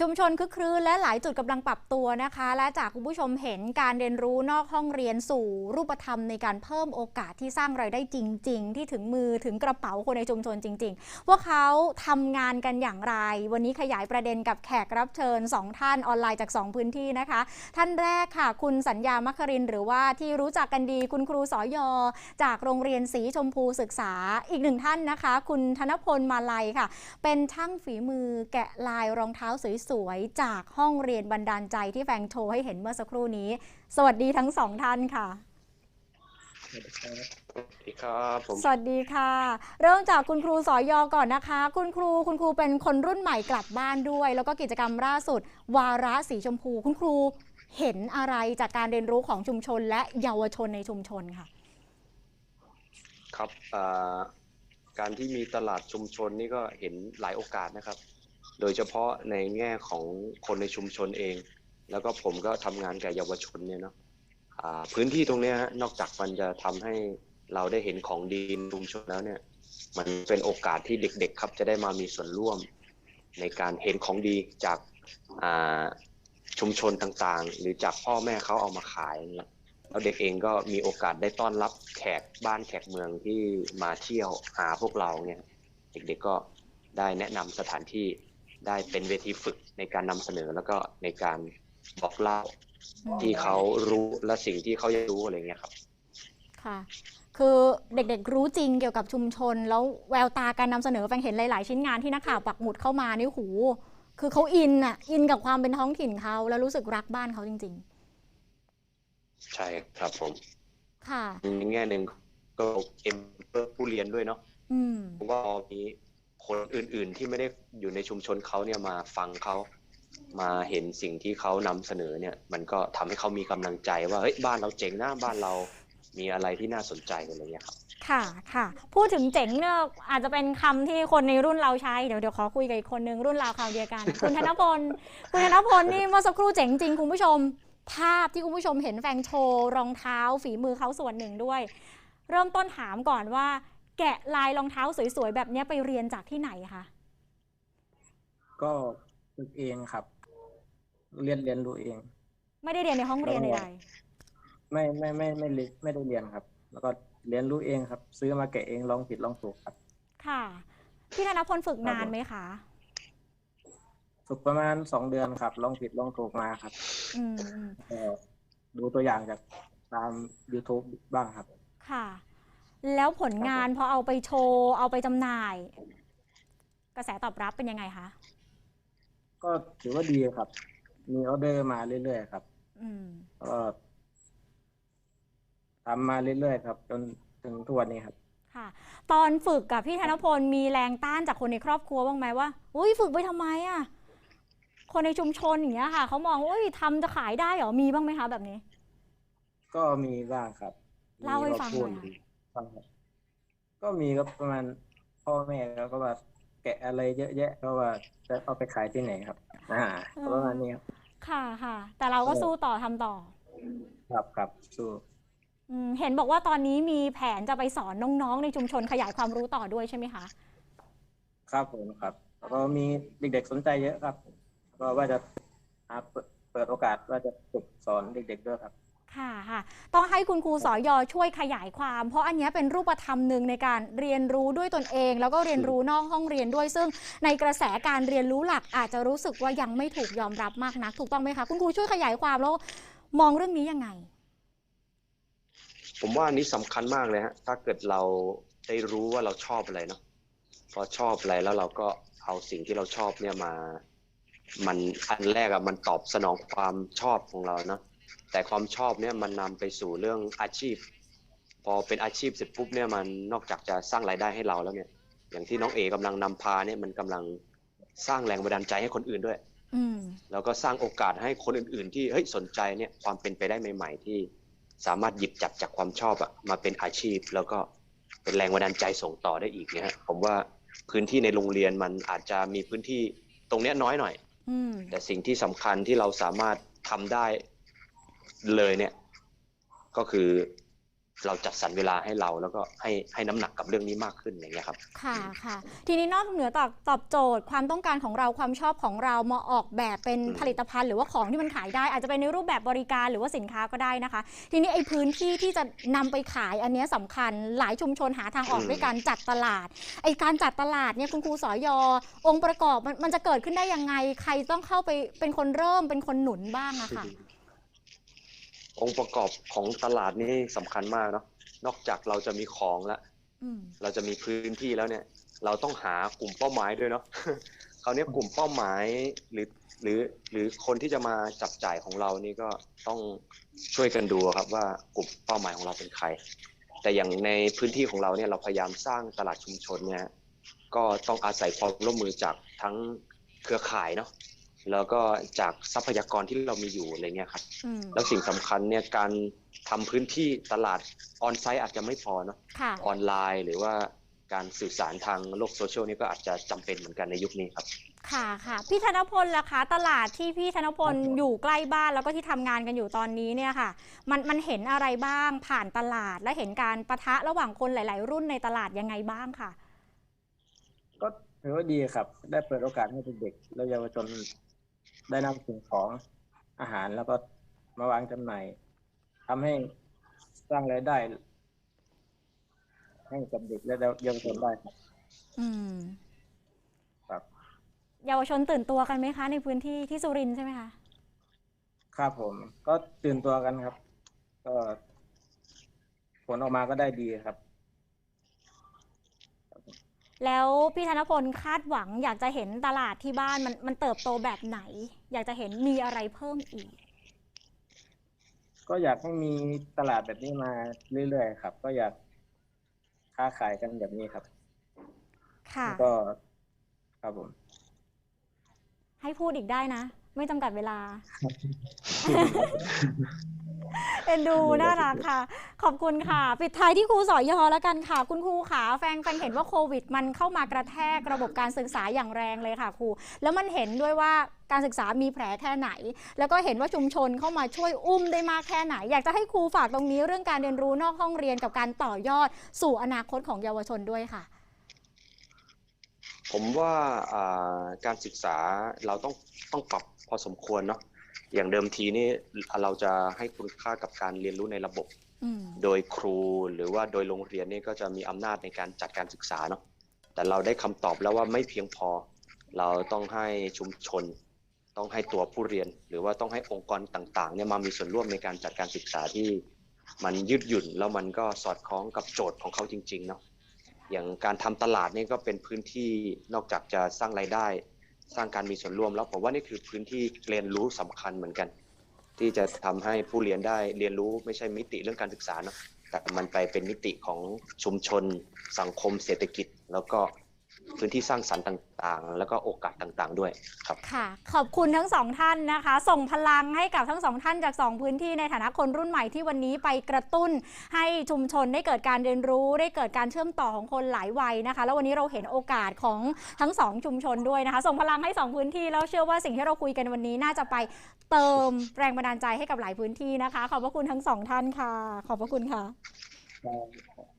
ชุมชนคึกครื้นและหลายจุดกำลังปรับตัวนะคะ และจากคุณผู้ชมเห็นการเรียนรู้นอกห้องเรียนสู่รูปธรรมในการเพิ่มโอกาสที่สร้างรายได้จริง ๆ ที่ถึงมือถึงกระเป๋าคนในชุมชนจริง ๆ ว่าเขาทำงานกันอย่างไร วันนี้ขยายประเด็นกับแขกรับเชิญ 2 ท่านออนไลน์จาก 2 พื้นที่นะคะ ท่านแรกค่ะ คุณสัญญามัคคริน หรือว่าที่รู้จักกันดีคุณครูสอยอ จากโรงเรียนสีชมพูศึกษาอีกหนึ่งท่านนะคะ คุณธนพลมาลัยค่ะ เป็นช่างฝีมือแกะลายรองเท้าสวยๆจากห้องเรียนบันดาลใจที่แฟงโชว์ให้เห็นเมื่อสักครู่นี้ สวัสดีทั้งสองท่านค่ะสวัสดีครับผมสวัสดีค่ะ เริ่มจากคุณครูสอยอก่อนนะคะ คุณครูคุณครูเป็นคนรุ่นใหม่กลับบ้านด้วย แล้วก็กิจกรรมล่าสุด วาระสีชมพู คุณครูเห็นอะไรจากการเรียนรู้ของชุมชน และเยาวชนในชุมชนค่ะ ครับอ่าการที่มีตลาดชุมชนนี่ก็เห็นหลายโอกาสนะครับ โดยเฉพาะในแง่ของคนในชุมชนเอง แล้วก็ผมก็ทำงานกับเยาวชนเนี่ยเนาะพื้นที่ตรงเนี้ยนอกจากมันจะทำให้เราได้เห็นของดีในชุมชนแล้วเนี่ย มันเป็นโอกาสที่เด็ก ๆ ครับจะได้มามีส่วนร่วม ในการเห็นของดีจากชุมชนต่างๆ หรือจากพ่อแม่เขาเอามาขายเนี่ยแล้วเด็กเองก็มีโอกาสได้ต้อนรับแขกบ้านแขกเมืองที่มาเที่ยวหาพวกเราเนี่ย เด็กๆก็ได้แนะนำสถานที่ ได้เป็นเวทีฝึกในการนำเสนอแล้วก็ในการบอกเล่าที่เขารู้และสิ่งที่เขาอยากรู้อะไรเงี้ยครับ ค่ะ คือเด็กๆรู้จริงเกี่ยวกับชุมชน แล้วแววตาการนำเสนอแฟงเห็นหลาย ๆ ชิ้นงานที่นักข่าวปักหมุดเข้ามานี่หู คือเขาอินอะอินกับความเป็นท้องถิ่นเขาแล้วรู้สึกรักบ้านเขาจริง ใช่ครับผมๆ ค่ะ ในแง่หนึ่งก็เอ็มเพื่อผู้เรียนด้วยเนาะอืมเพราะว่าพอมี คนอื่น ๆ ที่ไม่ได้อยู่ในชุมชนเขาเนี่ยมาฟังเขามาเห็นสิ่งที่เขานำเสนอเนี่ย มันก็ทำให้เขามีกำลังใจว่าเฮ้ยบ้านเราเจ๋งนะบ้านเรามีอะไรที่น่าสนใจอะไรเงี้ยครับค่ะค่ะ พูดถึงเจ๋งเนี่ยอาจจะเป็นคำที่คนในรุ่นเราใช้เดี๋ยวเดี๋ยวขอคุยกับอีกคนนึงรุ่นราวคราวเดียวกัน คุณธนพลคุณธนพลนี่เมื่อสักครู่เจ๋งจริงคุณผู้ชม ภาพที่คุณผู้ชมเห็นแฟงโชว์รองเท้าฝีมือเขาส่วนหนึ่งด้วย เริ่มต้นถามก่อนว่า แกะลายรองเท้าสวยๆแบบเนี้ยไปเรียนจากที่ไหนคะ ก็ฝึกเองครับ เรียนเรียนรู้เอง ไม่ได้เรียนในห้องเรียนใดไม่ไม่ไม่ไม่เรียนไม่ได้เรียนครับ แล้วก็เรียนรู้เองครับ ซื้อมาแกะเองลองผิดลองถูกครับ ๆ ค่ะ พี่ธนพลฝึกนานไหมคะ ฝึกประมาณสองเดือนครับ ลองผิดลองถูกมาครับอืมอืมก็ดูตัวอย่างจากตาม YouTube บ้างครับค่ะ แล้วผลงานพอเอาไปโชว์ เอาไปจำหน่าย กระแสตอบรับเป็นยังไงคะก็ถือว่าดีครับ มีออเดอร์มาเรื่อยๆครับ อืม ก็ทำมาเรื่อยๆครับ จนถึงทุกวันนี้ครับ ค่ะ ตอนฝึกกับพี่ธนพลมีแรงต้านจากคนในครอบครัวบ้างไหมว่าอุ้ยฝึกไปทำไมอะคนในชุมชนอย่างเงี้ยค่ะเขามองว่าอุ้ยทำจะขายได้เหรอมีบ้างไหมคะแบบนี้ ก็มีบ้างครับเล่าให้มีฟังพูดหน่อย ฟังครับก็มีก็ประมาณพ่อแม่แล้วก็ว่าแกะอะไรเยอะแยะก็ว่าจะเอาไปขายที่ไหนครับอ่าประมาณนี้ครับค่ะค่ะ แต่เราก็สู้ต่อทำต่อ ครับครับสู้อืมเห็นบอกว่าตอนนี้มีแผนจะไปสอนน้องๆ ในชุมชนขยายความรู้ต่อด้วยใช่ไหมคะ ครับผมครับแล้วก็มีเด็กๆสนใจเยอะครับ ก็ว่าจะหาเปิดเปิดโอกาสว่าจะฝึกสอนเด็กๆด้วยครับ ค่ะค่ะต้องให้คุณครูสอยอช่วยขยายความ เพราะอันนี้เป็นรูปธรรมหนึ่งในการเรียนรู้ด้วยตนเอง แล้วก็เรียนรู้นอกห้องเรียนด้วย ซึ่งในกระแสการเรียนรู้หลักอาจจะรู้สึกว่ายังไม่ถูกยอมรับมากนัก ถูกต้องไหมคะ คุณครูช่วยขยายความแล้วมองเรื่องนี้ยังไง ผมว่าอันนี้สำคัญมากเลยฮะถ้าเกิดเราได้รู้ว่าเราชอบอะไรเนาะพอชอบอะไรแล้วเราก็เอาสิ่งที่เราชอบเนี่ยมา มันอันแรกอะมันตอบสนองความชอบของเราเนาะ แต่ความชอบเนี่ยมันนำไปสู่เรื่องอาชีพ พอเป็นอาชีพเสร็จปุ๊บเนี่ยมันนอกจากจะสร้างรายได้ให้เราแล้วเนี่ย อย่างที่น้องเอกำลังนำพาเนี่ยมันกำลังสร้างแรงบันดาลใจให้คนอื่นด้วยอืมแล้วก็สร้างโอกาสให้คนอื่น ๆ ที่เฮ้ยสนใจเนี่ยความเป็นไปได้ใหม่ ๆ ที่สามารถหยิบจับจากความชอบอะมาเป็นอาชีพ แล้วก็เป็นแรงบันดาลใจส่งต่อได้อีกเนี่ยฮะผมว่าพื้นที่ในโรงเรียนมันอาจจะมีพื้นที่ตรงเนี้ยน้อยหน่อยอืมแต่สิ่งที่สำคัญที่เราสามารถทำได้ เลยเนี่ย ก็คือเราจัดสรรเวลาให้เราแล้วก็ให้ให้น้ำหนักกับเรื่องนี้มากขึ้นอย่างเงี้ยครับ ค่ะค่ะ ทีนี้นอกเหนือตอบตอบโจทย์ความต้องการของเราความชอบของเรามาออกแบบเป็นอืมผลิตภัณฑ์หรือว่าของที่มันขายได้ อาจจะเป็นในรูปแบบบริการหรือว่าสินค้าก็ได้นะคะ ทีนี้ไอ้พื้นที่ที่จะนำไปขายอันเนี้ยสำคัญหลายชุมชนหาทางออกด้วยการจัดตลาดไอ้การจัดตลาดเนี่ยคุณครูสอยอ องค์ประกอบมันมันจะเกิดขึ้นได้ยังไง ใครต้องเข้าไปเป็นคนเริ่มเป็นคนหนุนบ้างอะค่ะ อ งค์ประกอบของตลาดนี่สำคัญมากเนาะนอกจากเราจะมีของแล้วอืมเราจะมีพื้นที่แล้วเนี่ย เราต้องหากลุ่มเป้าหมายด้วยเนาะคราวนี้กลุ่มเป้าหมายหรือหรือหรือคนที่จะมาจับจ่ายของเรานี่ก็ต้องช่วยกันดูครับว่ากลุ่มเป้าหมายของเราเป็นใคร แต่อย่างในพื้นที่ของเราเนี่ยเราพยายามสร้างตลาดชุมชนเนี่ยก็ต้องอาศัยความร่วมมือจากทั้งเครือข่ายเนาะ แล้วก็จากทรัพยากรที่เรามีอยู่อะไรเงี้ยครับอืมแล้วสิ่งสำคัญเนี่ยการทำพื้นที่ตลาดออนไซต์อาจจะไม่พอเนาะค่ะออนไลน์หรือว่าการสื่อสารทางโลกโซเชียลนี่ก็อาจจะจำเป็นเหมือนกันในยุคนี้ครับ ค่ะค่ะพี่ธนพลล่ะคะ ตลาดที่พี่ธนพลอยู่ใกล้บ้านแล้วก็ที่ทำงานกันอยู่ตอนนี้เนี่ยค่ะ มันมันเห็นอะไรบ้างผ่านตลาดและเห็นการประทะระหว่างคนหลาย ๆ รุ่นในตลาดยังไงบ้างค่ะ ก็ถือว่าดีครับ ได้เปิดโอกาสให้เด็กๆและเยาวชน ได้นำสิ่งของอาหารแล้วก็มาวางจำหน่ายทำให้สร้างรายได้ ให้กับเด็กและเยาวชนได้ครับ อืมครับ เยาวชนตื่นตัวกันไหมคะ ในพื้นที่ที่สุรินทร์ใช่ไหมคะ ครับผม ก็ตื่นตัวกันครับ ก็ผลออกมาก็ได้ดีครับ แล้วพี่ธนพลคาดหวังอยากจะเห็นตลาดที่บ้านมันมันเติบโตแบบไหน อยากจะเห็นมีอะไรเพิ่มอีก ก็อยากให้มีตลาดแบบนี้มาเรื่อยๆครับ ก็อยากค้าขายกันแบบนี้ครับ ค่ะแล้วก็ครับผม ให้พูดอีกได้นะ ไม่จำกัดเวลา เอ็นดูน่ารักค่ะ ขอบคุณค่ะ ปิดท้ายที่ครูสอยอแล้วกันค่ะ คุณครูขาแฟงแฟงเห็นว่าโควิด มันเข้ามากระแทกระบบการศึกษาอย่างแรงเลยค่ะครู แล้วมันเห็นด้วยว่าการศึกษามีแผลแค่ไหน แล้วก็เห็นว่าชุมชนเข้ามาช่วยอุ้มได้มากแค่ไหน อยากจะให้ครูฝากตรงนี้เรื่องการเรียนรู้นอกห้องเรียนกับการต่อยอด สู่อนาคตของเยาวชนด้วยค่ะ ผมว่าการศึกษาเราต้องต้องปรับพอสมควรเนาะ อย่างเดิมทีนี่เราจะให้คุณค่ากับการเรียนรู้ในระบบอืมโดยครูหรือว่าโดยโรงเรียนนี่ก็จะมีอำนาจในการจัดการศึกษาเนาะแต่เราได้คำตอบแล้วว่าไม่เพียงพอ เราต้องให้ชุมชน ต้องให้ตัวผู้เรียน หรือว่าต้องให้องค์กรต่างๆเนี่ยมามีส่วนร่วมในการจัดการศึกษาที่มันยืดหยุ่นแล้วมันก็สอดคล้องกับโจทย์ของเขาจริงๆเนาะอย่างการทำตลาดนี่ก็เป็นพื้นที่นอกจากจะสร้างรายได้ สร้างการมีส่วนร่วมแล้วผมว่านี่คือพื้นที่เรียนรู้สำคัญเหมือนกัน ที่จะทำให้ผู้เรียนได้เรียนรู้ไม่ใช่มิติเรื่องการศึกษาเนาะแต่มันไปเป็นมิติของชุมชน สังคมเศรษฐกิจ แล้วก็ พื้นที่สร้างสรรค์ต่างๆ แล้วก็โอกาสต่างๆ ด้วยครับค่ะ ขอบคุณทั้งสองท่านนะคะ ส่งพลังให้กับทั้งสองท่านจากสองพื้นที่ในฐานะคนรุ่นใหม่ที่วันนี้ไปกระตุ้น ให้ชุมชนได้เกิดการเรียนรู้ได้เกิดการเชื่อมต่อของคนหลายวัยนะคะ แล้ววันนี้เราเห็นโอกาสของทั้งสองชุมชนด้วยนะคะ ส่งพลังให้สองพื้นที่แล้วเชื่อว่าสิ่งที่เราคุยกันวันนี้น่าจะไปเติมแรงบันดาลใจให้กับหลายพื้นที่นะคะ ขอบพระคุณทั้งสองท่านค่ะ ขอบพระคุณค่ะครับ